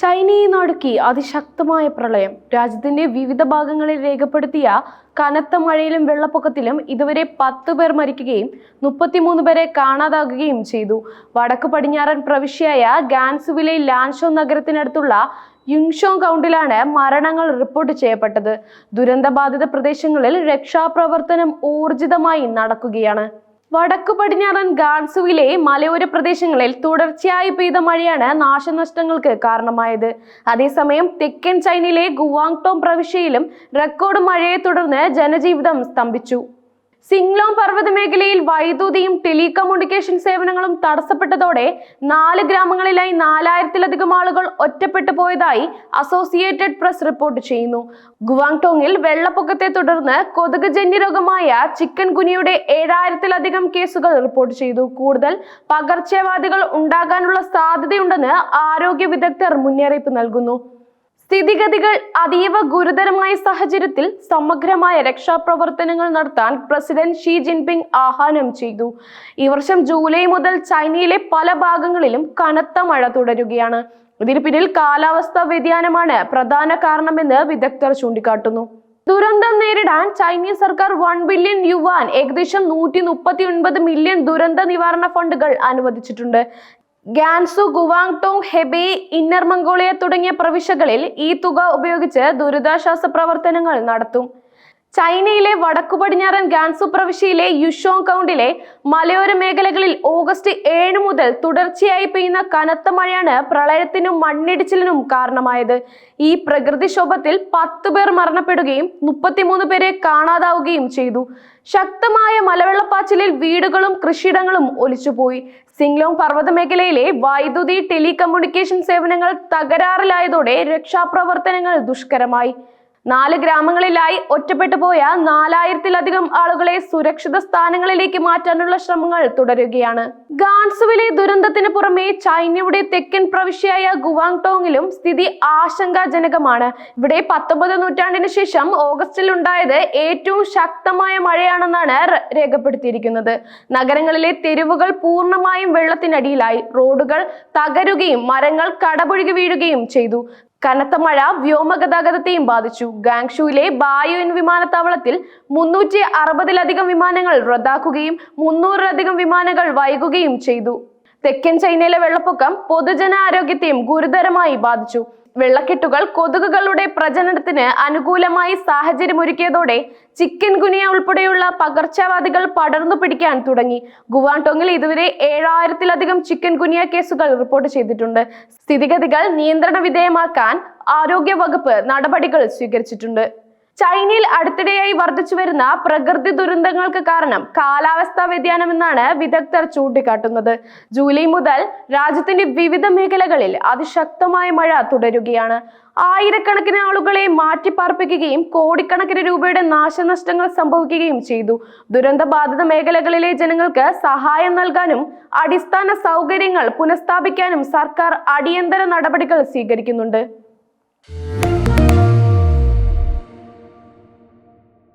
ചൈനയെ നടുക്കി അതിശക്തമായ പ്രളയം. രാജ്യത്തിന്റെ വിവിധ ഭാഗങ്ങളിൽ രേഖപ്പെടുത്തിയ കനത്ത മഴയിലും വെള്ളപ്പൊക്കത്തിലും ഇതുവരെ പത്ത് പേർ മരിക്കുകയും മുപ്പത്തിമൂന്ന് പേരെ കാണാതാകുകയും ചെയ്തു. വടക്ക് പടിഞ്ഞാറൻ പ്രവിശ്യയായ ഗാൻസുവിലെ ലാൻഷോ നഗരത്തിനടുത്തുള്ള യുങ്ഷോങ് കൗണ്ടിലാണ് മരണങ്ങൾ റിപ്പോർട്ട് ചെയ്യപ്പെട്ടത്. ദുരന്തബാധിത പ്രദേശങ്ങളിൽ രക്ഷാപ്രവർത്തനം ഊർജിതമായി നടക്കുകയാണ്. വടക്കു പടിഞ്ഞാറൻ ഗാൻസുവിലെ മലയോര പ്രദേശങ്ങളിൽ തുടർച്ചയായി പെയ്ത മഴയാണ് നാശനഷ്ടങ്ങൾക്ക് കാരണമായത്. അതേസമയം തെക്കൻ ചൈനയിലെ ഗുവാങ്ടോം പ്രവിശ്യയിലും റെക്കോർഡ് മഴയെ തുടർന്ന് ജനജീവിതം സ്തംഭിച്ചു. സിംഗ്ലോങ് പർവത മേഖലയിൽ വൈദ്യുതിയും ടെലികമ്മ്യൂണിക്കേഷൻ സേവനങ്ങളും തടസ്സപ്പെട്ടതോടെ നാല് ഗ്രാമങ്ങളിലായി നാലായിരത്തിലധികം ആളുകൾ ഒറ്റപ്പെട്ടു പോയതായി അസോസിയേറ്റഡ് പ്രസ് റിപ്പോർട്ട് ചെയ്യുന്നു. ഗുവാങ്ടോങ്ങിൽ വെള്ളപ്പൊക്കത്തെ തുടർന്ന് കൊതുക് രോഗമായ ചിക്കൻ ഗുനിയുടെ ഏഴായിരത്തിലധികം കേസുകൾ റിപ്പോർട്ട് ചെയ്തു. കൂടുതൽ പകർച്ചവ്യാധികൾ ഉണ്ടാകാനുള്ള സാധ്യതയുണ്ടെന്ന് ആരോഗ്യ വിദഗ്ധർ മുന്നറിയിപ്പ് നൽകുന്നു. സ്ഥിതിഗതികൾ അതീവ ഗുരുതരമായ സാഹചര്യത്തിൽ സമഗ്രമായ രക്ഷാപ്രവർത്തനങ്ങൾ നടത്താൻ പ്രസിഡന്റ് ഷീ ജിൻപിങ് ആഹ്വാനം ചെയ്തു. ഈ വർഷം ജൂലൈ മുതൽ ചൈനയിലെ പല ഭാഗങ്ങളിലും കനത്ത മഴ തുടരുകയാണ്. ഇതിന് പിന്നിൽ കാലാവസ്ഥാ വ്യതിയാനമാണ് പ്രധാന കാരണമെന്ന് വിദഗ്ധർ ചൂണ്ടിക്കാട്ടുന്നു. ദുരന്തം നേരിടാൻ ചൈനീസ് സർക്കാർ വൺ ബില്യൺ യുവാൻ ഏകദേശം നൂറ്റി മുപ്പത്തി ഒൻപത് മില്യൺ ദുരന്ത നിവാരണ ഫണ്ടുകൾ അനുവദിച്ചിട്ടുണ്ട്. Gansu Guangdong Hebei inner Mongolia തുടങ്ങിയ പ്രവിശ്യകളിൽ ഈ തുക ഉപയോഗിച്ച് ദുരിതാശ്വാസ പ്രവർത്തനങ്ങൾ നടത്തും. ചൈനയിലെ വടക്കു പടിഞ്ഞാറൻ ഗാൻസു പ്രവിശ്യയിലെ യുഷോങ് കൗണ്ടിലെ മലയോര മേഖലകളിൽ ഓഗസ്റ്റ് ഏഴ് മുതൽ തുടർച്ചയായി പെയ്യുന്ന കനത്ത മഴയാണ് പ്രളയത്തിനും മണ്ണിടിച്ചിലിനും കാരണമായത്. ഈ പ്രകൃതിക്ഷോഭത്തിൽ പത്ത് പേർ മരണപ്പെടുകയും മുപ്പത്തിമൂന്ന് പേരെ കാണാതാവുകയും ചെയ്തു. ശക്തമായ മലവെള്ളപ്പാച്ചിലിൽ വീടുകളും കൃഷിയിടങ്ങളും ഒലിച്ചുപോയി. സിംഗ്ലോങ് പർവത മേഖലയിലെ വൈദ്യുതി ടെലികമ്മ്യൂണിക്കേഷൻ സേവനങ്ങൾ തകരാറിലായതോടെ രക്ഷാപ്രവർത്തനങ്ങൾ ദുഷ്കരമായി. നാല് ഗ്രാമങ്ങളിലായി ഒറ്റപ്പെട്ടു പോയ നാലായിരത്തിലധികം ആളുകളെ സുരക്ഷിത സ്ഥാനങ്ങളിലേക്ക് മാറ്റാനുള്ള ശ്രമങ്ങൾ തുടരുകയാണ്. ഗാൻസുവിലെ ദുരന്തത്തിന് പുറമെ ചൈനയുടെ തെക്കൻ പ്രവിശ്യയായ ഗുവാങ്ടോങ്ങിലും സ്ഥിതി ആശങ്കാജനകമാണ്. ഇവിടെ പത്തൊമ്പത് നൂറ്റാണ്ടിന് ശേഷം ഓഗസ്റ്റിൽ ഉണ്ടായത് ഏറ്റവും ശക്തമായ മഴയാണെന്നാണ് രേഖപ്പെടുത്തിയിരിക്കുന്നത്. നഗരങ്ങളിലെ തെരുവുകൾ പൂർണമായും വെള്ളത്തിനടിയിലായി. റോഡുകൾ തകരുകയും മരങ്ങൾ കടപുഴുകി വീഴുകയും ചെയ്തു. കനത്ത മഴ വ്യോമഗതാഗതത്തെയും ബാധിച്ചു. ഗാങ്ഷുവിലെ ബായുൻ വിമാനത്താവളത്തിൽ മുന്നൂറ്റി അറുപതിലധികം വിമാനങ്ങൾ റദ്ദാക്കുകയും മുന്നൂറിലധികം വിമാനങ്ങൾ വൈകുകയും ചെയ്തു. തെക്കൻ ചൈനയിലെ വെള്ളപ്പൊക്കം പൊതുജനാരോഗ്യത്തെയും ഗുരുതരമായി ബാധിച്ചു. വെള്ളക്കെട്ടുകൾ കൊതുകുകളുടെ പ്രജനനത്തിന് അനുകൂലമായി സാഹചര്യമൊരുക്കിയതോടെ ചിക്കൻ ഗുനിയ ഉൾപ്പെടെയുള്ള പകർച്ചവ്യാധികൾ പടർന്നു പിടിക്കാൻ തുടങ്ങി. ഗുവാങ്ടോങ്ങിൽ ഇതുവരെ ഏഴായിരത്തിലധികം ചിക്കൻ ഗുനിയ കേസുകൾ റിപ്പോർട്ട് ചെയ്തിട്ടുണ്ട്. സ്ഥിതിഗതികൾ നിയന്ത്രണ വിധേയമാക്കാൻ ആരോഗ്യ വകുപ്പ് നടപടികൾ സ്വീകരിച്ചിട്ടുണ്ട്. ചൈനയിൽ അടുത്തിടെയായി വർദ്ധിച്ചു വരുന്ന പ്രകൃതി ദുരന്തങ്ങൾക്ക് കാരണം കാലാവസ്ഥാ വ്യതിയാനമെന്നാണ് വിദഗ്ധർ ചൂണ്ടിക്കാട്ടുന്നത്. ജൂലൈ മുതൽ രാജ്യത്തിന്റെ വിവിധ മേഖലകളിൽ അതിശക്തമായ മഴ തുടരുകയാണ്. ആയിരക്കണക്കിന് ആളുകളെ മാറ്റിപ്പാർപ്പിക്കുകയും കോടിക്കണക്കിന് രൂപയുടെ നാശനഷ്ടങ്ങൾ സംഭവിക്കുകയും ചെയ്തു. ദുരന്തബാധിത മേഖലകളിലെ ജനങ്ങൾക്ക് സഹായം നൽകാനും അടിസ്ഥാന സൗകര്യങ്ങൾ പുനഃസ്ഥാപിക്കാനും സർക്കാർ അടിയന്തര നടപടികൾ സ്വീകരിക്കുന്നുണ്ട്.